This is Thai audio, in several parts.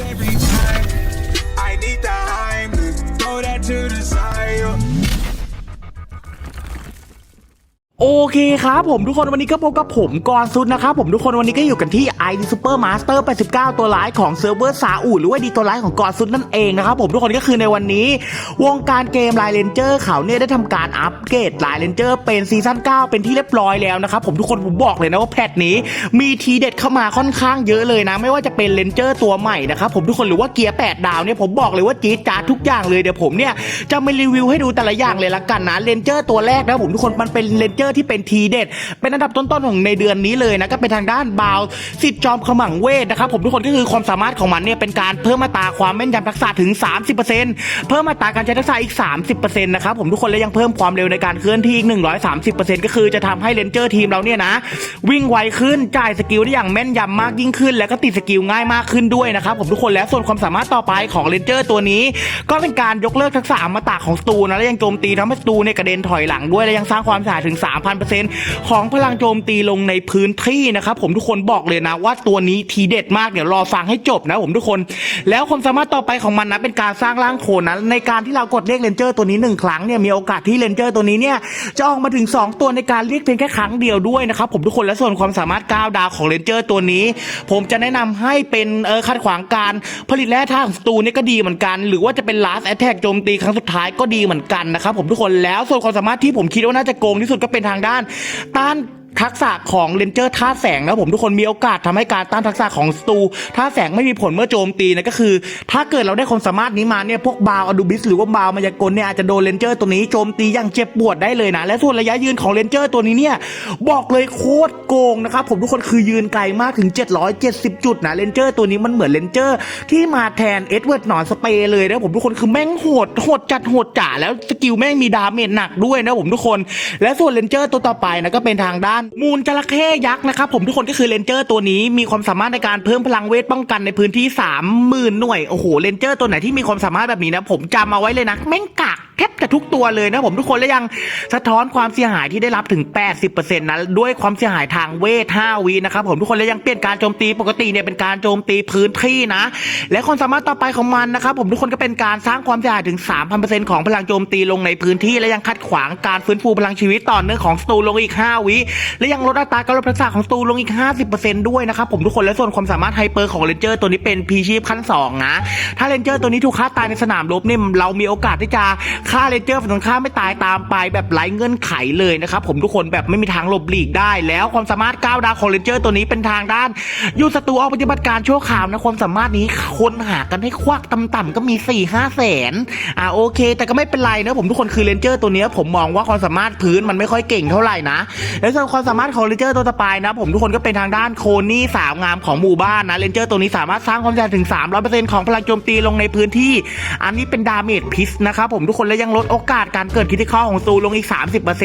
every time. โอเคครับผมทุกคนวันนี้ก็พบกับผมกอรซุดนะครับผมทุกคนวันนี้ก็อยู่กันที่ ID Super Master 89 ตัวร้ายของเซิร์ฟเวอร์ซาอุหรือว่าดีตัวร้ายของกอรซุดนั่นเองนะครับผมทุกคนก็คือในวันนี้ วงการเกมไลเลนเจอร์เขาเนี่ยได้ทำการอัปเกรดไลเลนเจอร์เป็นซีซั่น9 เป็นที่เรียบร้อยแล้วนะครับผมทุกคนผมบอกเลยนะว่าแพทนี้ มีทีเด็ดเข้ามาค่อนข้างเยอะเลยนะ ไม่ว่าจะเป็นเลนเจอร์ตัวใหม่นะครับผมทุกคนหรือว่าเกียร์8ดาวเนี่ยผมบอกเลยว่าจี๊ดจ๊าดทุกอย่างเลยเดี๋ยวผมเนี่ยจะมารีวิวให้ดูแต่ละอย่างเลยละกันนะเลนเจอร์ตัวแรกนะผมทุกคนมันเป็นเลนเจอร์ที่เป็นทีเด็ด เป็นอันดับต้นๆของในเดือนนี้เลยนะก็เป็นทางด้านบาวสิทธิ์จอมขมังเวทนะครับผมทุกคนก็คือความสามารถของมันเนี่ยเป็นการเพิ่มมาตราความแม่นยำทักษะถึง 30%เพิ่มมาตราการใช้ทักษะอีก 30%นะครับผมทุกคนและยังเพิ่มความเร็วในการเคลื่อนที่อีก 130%ก็คือจะทำให้เลนเจอร์ทีมเราเนี่ยนะวิ่งไวขึ้นจ่ายสกิลได้อย่างแม่นยำมากยิ่งขึ้น แล้วก็ติดสกิลง่ายมากขึ้นด้วยนะครับผมทุกคนแล้วส่วนความสามารถต่อไปของเลนเจอร์ตัวนี้ ก็เป็นการยกเลิกทักษะอมตะของสตูนะและยังโจมตีทำให้สตูเนี่ยกระเด็นถอยหลังด้วยและยังสร้างความเสียหายถึง3,000%ของพลังโจมตีลงในพื้นที่นะครับผมทุกคนบอกเลยนะว่าตัวนี้ทีเด็ดมากเดี๋ยวรอฟังให้จบนะผมทุกคน แล้วความสามารถต่อไปของมันนะเป็นการสร้างร่างโคลนนะในการที่เรากดเรียกเลนเจอร์ตัวนี้หนึ่งครั้งเนี่ยมีโอกาสที่เลนเจอร์ตัวนี้เนี่ยจะออกมาถึง 2 ตัวในการเรียกเพียงแค่ครั้งเดียวด้วยนะครับผมทุกคนและส่วนความสามารถ9ดาวของเลนเจอร์ตัวนี้ ผมจะแนะนำให้เป็นเออขัดขวางการผลิตแร่ธาตุของสตูนี่ก็ดีเหมือนกัน หรือว่าจะเป็น last attack โจมตีครั้งสุดท้ายก็ดีเหมือนกันนะครับผมทุกคนแล้วส่วนความสามารถที่ผมคิดว่าน่าจะโกงที่สุดก็เป็นทางด้าน ต้าน ทักษะของเลนเจอร์ท่าแสงนะผมทุกคนมีโอกาสทำให้การต้านทักษะของสตูท่าแสงไม่มีผลเมื่อโจมตีนะก็คือ ถ้าเกิดเราได้ความสามารถนี้มาเนี่ยพวกบาวอดูบิสหรือว่าบาวมายากลเนี่ยอาจจะโดนเลนเจอร์ตัวนี้โจมตีอย่างเจ็บปวดได้เลยนะและส่วนระยะยืนของเลนเจอร์ตัวนี้เนี่ยบอกเลยโคตรโกงนะครับผมทุกคนคือยืนไกลมากถึง 770 จุดนะเลนเจอร์ตัวนี้มันเหมือนเลนเจอร์ที่มาแทนเอ็ดเวิร์ดหนอนสเปย์เลยนะผมทุกคนคือแม่งโหดโหดจัดโหดจ๋าแล้วสกิลแม่งมีดาเมจหนักด้วยนะผมทุกคน และส่วนเลนเจอร์ตัวต่อไปนะก็เป็นทางด้านมูลจระเข้ยักษ์นะครับผมทุกคนก็คือเลนเจอร์ตัวนี้มีความสามารถในการเพิ่มพลังเวทป้องกันในพื้นที่ 30,000 หน่วย โอ้โหเลนเจอร์ตัวไหนที่มีความสามารถแบบนี้นะผมจำเอาไว้เลยนะแม่งกาก แทบจะทุกตัวเลยนะผมทุกคนและยังสะท้อนความเสียหายที่ได้รับถึง 80%นะด้วยความเสียหายทางเวท 5วินะครับผมทุกคนและยังเปลี่ยนการโจมตีปกติเนี่ยเป็นการโจมตีพื้นที่นะ และความสามารถต่อไปของมันนะครับผมทุกคนก็เป็นการสร้างความเสียหายถึง 3,000%ของพลังโจมตีลงในพื้นที่ และยังขัดขวางการฟื้นฟูพลังชีวิตต่อเนื่องของสตูลงอีก 5 วิและยังลดอัตราการลดทักษะของสตูลงอีก 50%ด้วยนะครับผมทุกคนและส่วนความสามารถไฮเปอร์ของเลนเจอร์ตัวนี้เป็นพีชีพขั้น2นะถ้าเลนเจอร์ตัวนี้ถูกฆ่าตายในสนามรบเนี่ยเรามีโอกาสที่จะฆ่าเลนเจอร์ฝั่งตรงข้ามไม่ตายตามไปแบบไร้เงื่อนไขเลยนะครับผมทุกคนแบบไม่มีทางหลบหลีกได้ แล้วความสามารถก้าวดาวของเลนเจอร์ตัวนี้เป็นทางด้านยูศัตรูออกปฏิบัติการชั่วคราวนะความสามารถนี้คนหากันให้ควักต่ำๆก็มี4ี่ห้าแสนอ่าโอเค แต่ก็ไม่เป็นไรนะผมทุกคนคือเลนเจอร์ตัวนี้ผมมองว่าความสามารถพื้นมันไม่ค่อยเก่งเท่าไหร่นะและส่วนความสามารถของเลนเจอร์ตัวต่อไปนะ ผมทุกคนก็เป็นทางด้านโคนี่สาวงามของหมู่บ้านนะเลนเจอร์ตัวนี้สามารถสร้างความเสียหายถึง300%ของพลังโจมตีลงในพื้นที่ อันนี้เป็นดาเมจพิษนะครับผมทุกคนและยังลดโอกาสการเกิดคิดที่ข้อของสูลงอีก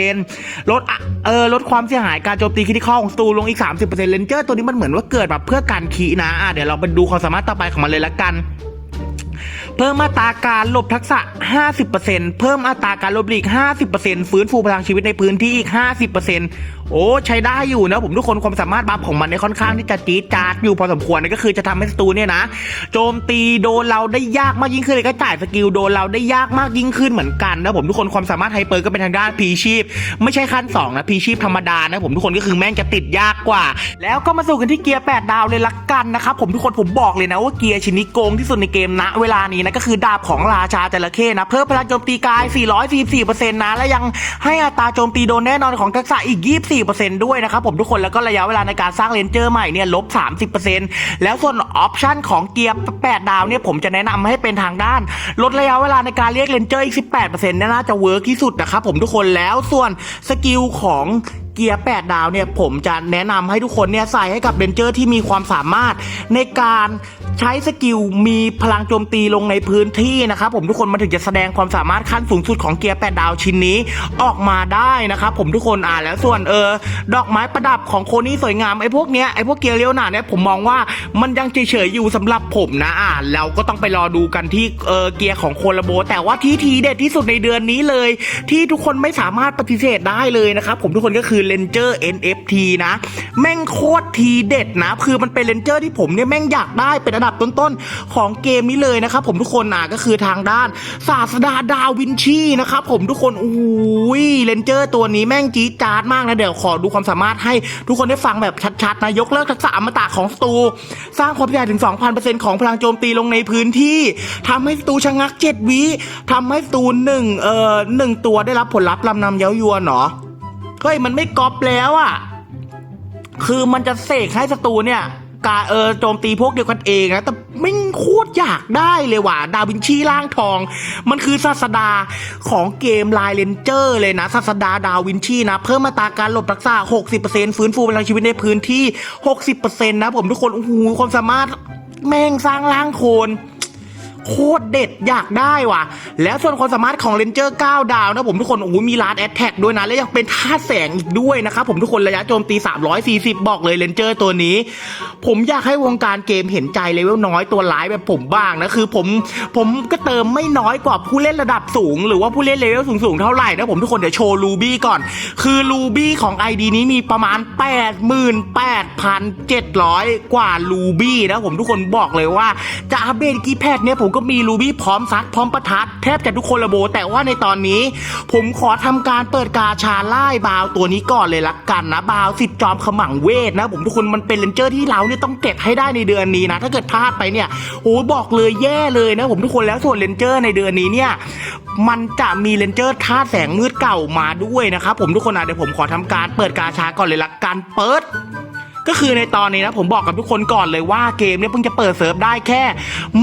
30%ลดอเออลดความเสียหายการโจมตีคิดที่ข้อของสูลงอีก 30%เลนเจอร์ตัวนี้มันเหมือนว่าเกิดแบบเพื่อการขีนะอะเดี๋ยวเราไปดูความสามารถต่อไปของมันเลยละกันเพิ่มอัตราการหลบทักษะ 50%เพิ่มอัตราการหลบหลีก 50%ฟื้นฟูพลังชีวิตในพื้นที่อีก 50%โโอ้ใช้ได้อยู่นะผมทุกคนความสามารถบัฟของมันในค่อนข้างที่จะจี๊ดจ๊าดอยู่พอสมควรนะก็คือจะทำให้สตูเนี่ยนะ โจมตีโดนเราได้ยากมากยิ่งขึ้นเลยก็จ่ายสกิลโดนเราได้ยากมากยิ่งขึ้นเหมือนกันนะผมทุกคนความสามารถไฮเปอร์ก็เป็นทางด้านพีชีพ ไม่ใช่ขั้นสองนะพีชีพธรรมดานะผมทุกคนก็คือแม่งจะติดยากกว่า แล้วก็มาสู่กันที่เกียร์ 8 ดาวเลยละกันนะครับผมทุกคนผมบอกเลยนะว่าเกียร์ชิ้นนี้โกงที่สุดในเกมณเวลานี้นะก็คือดาบของราชาจระเข้นะเพิ่มพลังโจมตีกาย 444%นะและยังให้อัตราโจมตีโดนแน่นอนของทักษะอีก 24ด้วยนะครับผมทุกคนแล้วก็ระยะเวลาในการสร้างเลนเจอร์ใหม่เนี่ยลบ 30%แล้วส่วนออปชันของเกียร์ 8 ดาวเนี่ยผมจะแนะนำให้เป็นทางด้าน ลดระยะเวลาในการเรียกเลนเจอร์อีก 18%เนี่ยน่าจะเวิร์กที่สุดนะครับผมทุกคนแล้วส่วนสกิลของเกียร์ 8 ดาวเนี่ยผมจะแนะนำให้ทุกคนเนี่ยใส่ให้กับเรนเจอร์ที่มีความสามารถในการ ใช้สกิลมีพลังโจมตีลงในพื้นที่นะครับผมทุกคนมันถึงจะแสดงความสามารถขั้นสูงสุดของเกียร์8ดาวชิ้นนี้ออกมาได้นะครับผมทุกคนอ่านแล้วส่วนเออดอกไม้ประดับของโคนี่สวยงามไอ้พวกเนี้ยไอ้พวกเกียร์เลี้ยวหนาเนี่ยผมมองว่ามันยังเฉยๆอยู่สำหรับผมนะอ่าเราก็ต้องไปรอดูกันที่เออเกียร์ของโคลาโบ แต่ว่าที่ทีเด็ดที่สุดในเดือนนี้เลย ที่ทุกคนไม่สามารถปฏิเสธได้เลยนะครับผมทุกคนก็คือ Ranger NFT นะ แม่งโคตรทีเด็ดนะ คือมันเป็นเลนเจอร์ที่ผมเนี่ยแม่งอยากได้เป็นอันดับต้นๆของเกมนี้เลยนะครับผมทุกคนอะก็คือทางด้านศาสดาดาวินชีนะครับผมทุกคนอุ้ยเลนเจอร์ตัวนี้แม่งจี๊ดจ๊าดมากนะเดี๋ยวขอดูความสามารถให้ทุกคนได้ฟังแบบชัดๆนะยกเลิกทักษะอมตะของสตูสร้างความใหญ่ถึง 2,000%ของพลังโจมตีลงในพื้นที่ทำให้สตูชะงัก 7 วิทำให้สตูหนึ่งเอ่อหนึ่งตัวได้รับผลลัพธ์ลำนำเย้ายวนเหรอเฮ้ยมันไม่ก๊อปแล้วอะคือมันจะเสกให้ศัตรูเนี่ย กาเออโจมตีพวกเดียวกันเองนะแต่ไม่โคตรอยากได้เลยว่ะดาวินชีร่างทอง มันคือศาสดาของเกมไลเลนเจอร์เลยนะศาสดาดาวินชีนะเพิ่มมาตราการหลบรักษา 60%ฟื้นฟูพลังชีวิตในพื้นที่ 60%นะผมทุกคนโอ้โหความสามารถแม่งสร้างร่างโคน โคตรเด็ดอยากได้ว่ะ แล้วส่วนความสามารถของเลนเจอร์9ดาวนะผมทุกคนโอ้โหมีลาดแอตแทกด้วยนะ และยังเป็นท่าตุแสงอีกด้วยนะครับผมทุกคนระยะโจมตี 340 บอกเลยเลนเจอร์ตัวนี้ ผมอยากให้วงการเกมเห็นใจเลเวลน้อยตัวร้ายแบบผมบ้างนะคือผมผมก็เติมไม่น้อยกว่าผู้เล่นระดับสูง หรือว่าผู้เล่นเลเวลสูงๆเท่าไหร่นะผมทุกคนเดี๋ยวโชว์ลูบี้ก่อน คือลูบี้ของ ID นี้มีประมาณ 88,700 กว่าลูบี้นะผมทุกคนบอกเลยว่าจะอัปเดตกี่แพทเนี่ยผมก็มีลูบี้พร้อมซัดพร้อมประทัดแทบจะทุกคนระโบ แต่ว่าในตอนนี้ ผมขอทำการเปิดกาชาไล่บาวตัวนี้ก่อนเลยละกันนะบาวสิบจอมขมังเวทนะ ผมทุกคนมันเป็นเลนเจอร์ที่เราเนี่ยต้องเก็บให้ได้ในเดือนนี้นะ ถ้าเกิดพลาดไปเนี่ยโอ้บอกเลยแย่เลยนะ ผมทุกคนแล้วส่วนเลนเจอร์ในเดือนนี้เนี่ยมันจะมีเลนเจอร์ท่าแสงมืดเก่ามาด้วยนะครับผมทุกคนนะเดี๋ยวผมขอทำการเปิดกาชาก่อนเลยละกันเปิด ก็คือในตอนนี้นะผมบอกกับทุกคนก่อนเลยว่าเกมเนี่ยเพิ่งจะเปิดเซิร์ฟได้แค่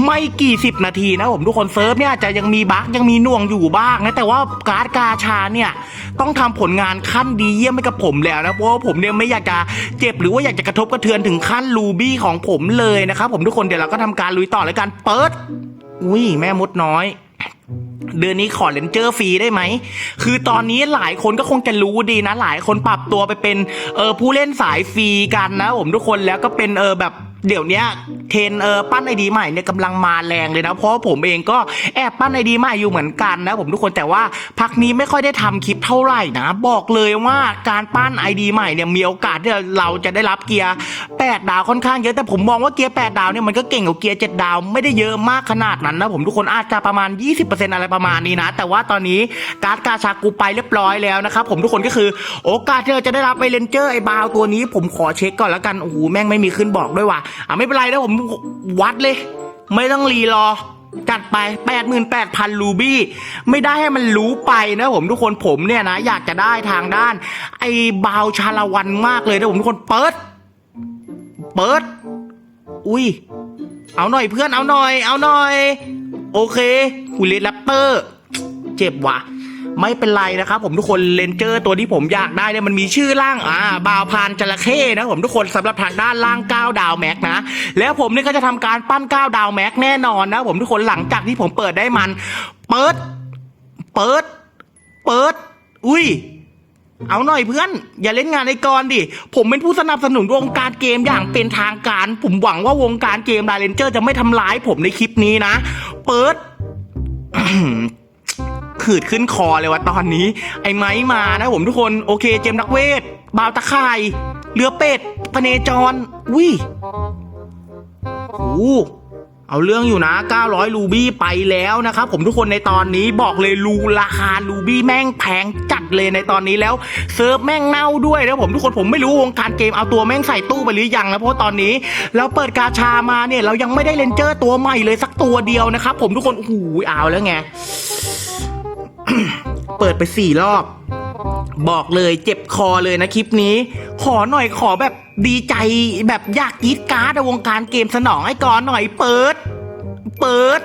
ไม่กี่สิบนาทีนะผมทุกคนเซิร์ฟเนี่ยจะยังมีบั๊กยังมีน่วงอยู่บ้างนะแต่ว่าการ์ดกาชาเนี่ยต้องทำผลงานขั้นดีเยี่ยมให้กับผมแล้วนะเพราะว่าผมเนี่ยไม่อยากจะเจ็บหรือว่าอยากจะกระทบกระเทือนถึงขั้นลูบี้ของผมเลยนะครับผมทุกคนเดี๋ยวเราก็ทำการลุยต่อเลยการเปิด อุ้ยแม่มดน้อย เดือนนี้ขอเลนเจอร์ฟรีได้ไหม คือตอนนี้หลายคนก็คงจะรู้ดีนะ หลายคนปรับตัวไปเป็นเออผู้เล่นสายฟรีกันนะผมทุกคนแล้วก็เป็นเออแบบ เดี๋ยวนี้เทนเออปั้นไอดีใหม่เนี่ยกำลังมาแรงเลยนะ เพราะผมเองก็แอบปั้นไอดีใหม่อยู่เหมือนกันนะผมทุกคนแต่ว่าพักนี้ไม่ค่อยได้ทำคลิปเท่าไหร่นะ บอกเลยว่าการปั้นไอดีใหม่เนี่ยมีโอกาสที่เราจะได้รับเกียร์8ดาวค่อนข้างเยอะแต่ผมมองว่าเกียร์8ดาวเนี่ยมันก็เก่งกว่าเกียร์7ดาวไม่ได้เยอะมากขนาดนั้นนะผมทุกคนอาจจะประมาณ 20%อะไรประมาณนี้นะ แต่ว่าตอนนี้การ์ดกาชากูไปเรียบร้อยแล้วนะครับผมทุกคนก็คือโอกาสที่เราจะได้รับไอเลนเจอร์ไอบาวตัวนี้ผมขอเช็คก่อนแล้วกันโอ้โหแม่งไม่มีขึ้นบอกด้วยว่ะอะไม่เป็นไรนะผมวัดเลย ไม่ต้องรีรอ จัดไป 88,000ลูบี้ ไม่ได้ให้มันรู้ไปนะผมทุกคนผมเนี่ยนะ อยากจะได้ทางด้าน ไอ้บาวชาละวันมากเลยนะผมทุกคนเปิด เปิด อุ้ย เอาหน่อยเพื่อนเอาหน่อย เอาหน่อย โอเคหูเลนแรปเตอร์ เจ็บว่ะ ไม่เป็นไรนะครับผมทุกคนเลนเจอร์ตัวที่ผมอยากได้เนี่ยมันมีชื่อร่างอ่าบาวพานจระเข้นะผมทุกคนสำหรับทางด้านล่าง9ดาวแม็กนะแล้วผมเนี่ยก็จะทำการปั้น9ดาวแม็กแน่นอนนะผมทุกคนหลังจากที่ผมเปิดได้มัน เปิด เปิด เปิด อุ้ยเอาหน่อยเพื่อน อย่าเล่นงานไอ้กรดิ ผมเป็นผู้สนับสนุนวงการเกมอย่างเป็นทางการ ผมหวังว่าวงการเกมไดเรนเจอร์จะไม่ทำร้ายผมในคลิปนี้นะ เปิด ขืดขึ้นคอเลยว่ะตอนนี้ ไอ้ไม้มานะผมทุกคนโอเค เจมนักเวทบาวตะข่ายเรือเป็ดพเนจรวิโอ้เอาเรื่องอยู่นะ 900ลูบี้ไปแล้วนะครับผมทุกคนในตอนนี้บอกเลยรูราคาลูบี้แม่งแพงจัดเลยในตอนนี้แล้วเซิร์ฟแม่งเน่าด้วยนะผมทุกคนผมไม่รู้วงการเกมเอาตัวแม่งใส่ตู้ไปหรือยังนะเพราะตอนนี้เราเปิดกาชามาเนี่ยเรายังไม่ได้เลนเจอร์ตัวใหม่เลยสักตัวเดียวนะครับผมทุกคนโอ้โหเอาแล้วไง เปิดไปสี่รอบ บอกเลยเจ็บคอเลยนะคลิปนี้ ขอหน่อยขอแบบดีใจแบบอยากกรีดการ์ดอะวงการเกมสนองให้ก่อนหน่อยเปิด เปิด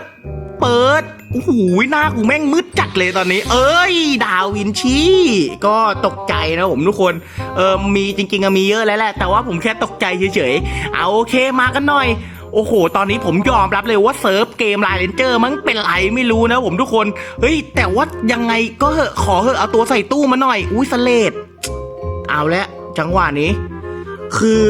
เปิดโอ้โหหน้ากูแม่งมืดจัดเลยตอนนี้ เอ้ย ดาวินชีก็ตกใจนะผมทุกคน เออมีจริงๆมีเยอะแล้วแหละ แต่ว่าผมแค่ตกใจเฉยๆ เอาโอเคมากันหน่อย โอ้โห ตอนนี้ผมยอมรับเลยว่าเซิร์ฟเกมไลน์เลนเจอร์มั้งเป็นไรไม่รู้นะผมทุกคน เฮ้ย แต่ว่ายังไงก็เหอะขอเหอะเอาตัวใส่ตู้มาหน่อย อุ้ยสเลดเอาละจังหวะนี้ คือ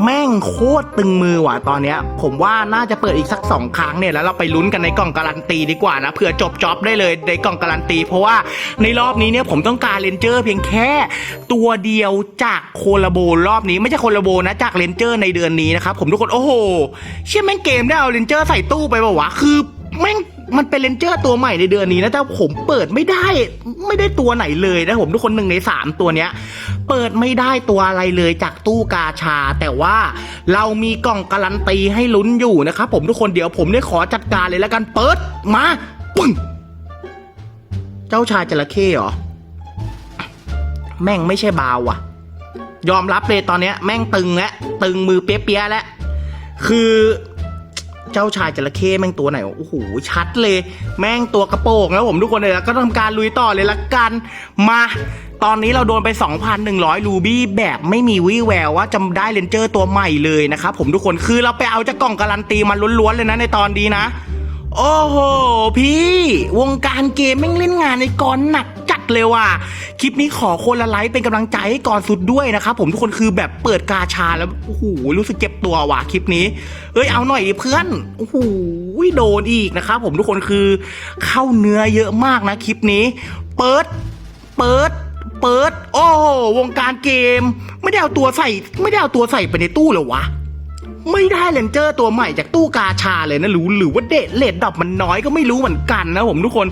แม่งโคตรตึงมือว่ะตอนเนี้ย ผมว่าน่าจะเปิดอีกสักสองครั้งเนี่ยแล้วเราไปลุ้นกันในกล่องการันตีดีกว่านะเผื่อจบจ็อบได้เลยในกล่องการันตี เพราะว่าในรอบนี้เนี่ยผมต้องการเลนเจอร์เพียงแค่ตัวเดียวจากโคลาโบรอบนี้ไม่ใช่โคลาโบนะจากเลนเจอร์ในเดือนนี้นะครับผมทุกคนโอ้โหเชื่อแม่งเกมได้เอาเลนเจอร์ใส่ตู้ไปปล่าวะคือแม่ง มันเป็นเลนเจอร์ตัวใหม่ในเดือนนี้นะแต่ผมเปิดไม่ได้ไม่ได้ตัวไหนเลยนะผมทุกคนหนึ่งในสามตัวเนี้ยเปิดไม่ได้ตัวอะไรเลยจากตู้กาชา แต่ว่าเรามีกล่องการันตีให้ลุ้นอยู่นะครับผมทุกคนเดี๋ยวผมได้ขอจัดการเลยแล้วกันเปิดมาปึ้งเจ้าชายจระเข้เหรอแม่งไม่ใช่บาวว่ะยอมรับเลยตอนเนี้ย แม่งตึงแล้วตึงมือเปี้ยๆแล้วคือ เจ้าชายจระเข้แม่งตัวไหนวะโอ้โหชัดเลย แม่งตัวกระโปรงแล้วผมทุกคนเลยแล้วก็ทำการลุยต่อเลยละกัน มาตอนนี้เราโดนไป 2,100 รูบี้แบบไม่มีวี่แววว่าจะได้เลนเจอร์ตัวใหม่เลยนะครับผมทุกคนคือเราไปเอาจากกล่องการันตีมาล้วนๆเลยนะในตอนนี้นะ โอ้โห พี่ วงการเกมแม่งเล่นงานในกรหนักจัดเลยว่ะ คลิปนี้ขอคนละไลค์เป็นกำลังใจให้ก่อนสุดด้วยนะครับผมทุกคนคือแบบเปิดกาชาแล้ว โอ้โห รู้สึกเจ็บตัวว่ะคลิปนี้ เอ้ย เอาหน่อยดิเพื่อน โอ้โห โดนอีกนะครับผมทุกคนคือเข้าเนื้อเยอะมากนะคลิปนี้ เปิด เปิดเปิด โอ้โหวงการเกม ไม่ได้เอาตัวใส่ ไม่ได้เอาตัวใส่ไปในตู้เลยวะ ไม่ได้เลนเจอร์ตัวใหม่จากตู้กาชาเลยนะหรือหรือว่าเดทเลดดอกมันน้อยก็ไม่รู้เหมือนกันนะผมทุกคน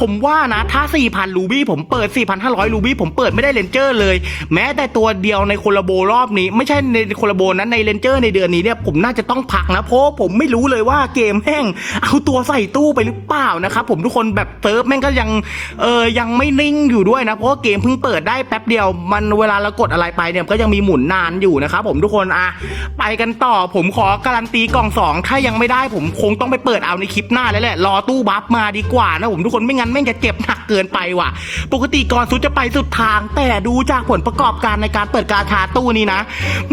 ผมว่านะถ้า 4,000 รูบี้ผมเปิด 4,500 รูบี้ผมเปิดไม่ได้เลนเจอร์เลย แม้แต่ตัวเดียวในโคลาโบรอบนี้ ไม่ใช่ในโคลาโบนะในเลนเจอร์ในเดือนนี้เนี่ยผมน่าจะต้องพักนะเพราะผมไม่รู้เลยว่าเกมแห้งเอาตัวใส่ตู้ไปหรือเปล่านะครับผมทุกคนแบบเซิร์ฟแม่งก็ยังเออยังไม่นิ่งอยู่ด้วยนะเพราะาเกมเพิ่งเปิดได้แป๊บเดียวมันเวลาเรากดอะไรไปเนี่ยก็ยังมีหมุนนานอยู่นะครับผมทุกคนอะไปกันต่อผมขอการันตีกล่องสองถ้ายังไม่ได้ผมคงต้องไปเปิดเอาในคลิปหน้าแล้วแหละรอตู้บัฟมาดีกว่านะผมทุกคนไม่งั้นแม่งจะเจ็บหนักเกินไปว่ะ ปกติก่อนสุดจะไปสุดทาง แต่ดูจากผลประกอบการในการเปิดกาชาตู้นี้นะ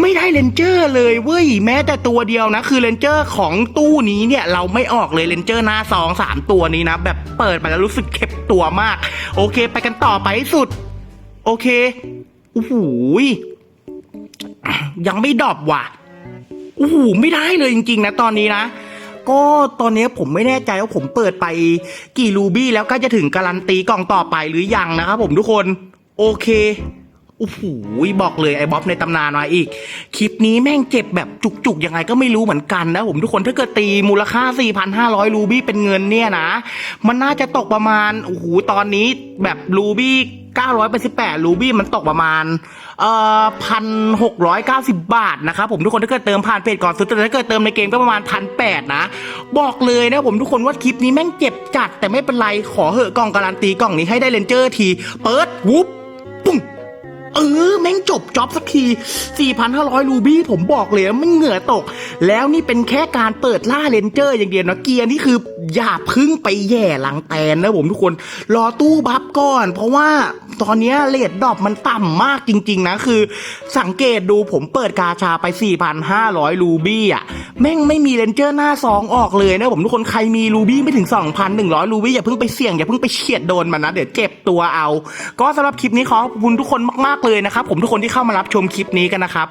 ไม่ได้เลนเจอร์เลยเว้ยแม้แต่ตัวเดียวนะคือเลนเจอร์ของตู้นี้เนี่ยเราไม่ออกเลยเลนเจอร์หน้าซองสามตัวนี้นะ แบบเปิดมาแล้วรู้สึกเข็บตัวมาก โอเค ไปกันต่อไปสุด โอเคโอ้โหยยังไม่ดอปว่ะ โอ้โหไม่ได้เลยจริงๆนะตอนนี้นะ ก็ตอนนี้ผมไม่แน่ใจว่าผมเปิดไปกี่รูบี้แล้วก็จะถึงการันตีกล่องต่อไปหรือยังนะครับผมทุกคน โอเค โอ้โหบอกเลยไอ้บ๊อบในตำนานมาอีก คลิปนี้แม่งเจ็บแบบจุกๆยังไงก็ไม่รู้เหมือนกันนะผมทุกคนถ้าเกิดตีมูลค่า 4,500 รูบี้เป็นเงินเนี่ยนะ มันน่าจะตกประมาณโอ้โหตอนนี้แบบรูบี้988รูบี้มันตกประมาณเอ่อพันหกร้อยเก้าสิบบาทนะครับผมทุกคนถ้าเกิดเติมผ่านเพจก่อนสุดแต่ถ้าเกิดเติมในเกมก็ประมาณพันแปดนะ บอกเลยนะผมทุกคนว่าคลิปนี้แม่งเจ็บจัด แต่ไม่เป็นไรขอเหอะกล่องการันตีกล่องนี้ให้ได้เลนเจอร์ทีเปิดวุบปุ้ง เออ แม่งจบจ็อบสักที 4,500 รูบี้ผมบอกเลยว่ามันเหงื่อตก แล้วนี่เป็นแค่การเปิดล่าเลนเจอร์อย่างเดียวนะเกียร์นี่คืออย่าพึ่งไปแย่หลังแตนนะผมทุกคน รอตู้บัฟก่อน เพราะว่าตอนนี้เลดดอปมันต่ำมากจริง ๆ นะคือ สังเกตดูผมเปิดกาชาไป 4,500 รูบี้อะ แม่งไม่มีเลนเจอร์หน้าซองออกเลยนะผมทุกคนใครมีรูบี้ไม่ถึง 2,100 รูบี้อย่าเพิ่งไปเสี่ยงอย่าเพิ่งไปเฉียดโดนมันนะเดี๋ยวเจ็บตัวเอา ก็สำหรับคลิปนี้ขอขอบคุณทุกคนมากๆเลยนะครับผมทุกคนที่เข้ามารับชมคลิปนี้กันนะครับ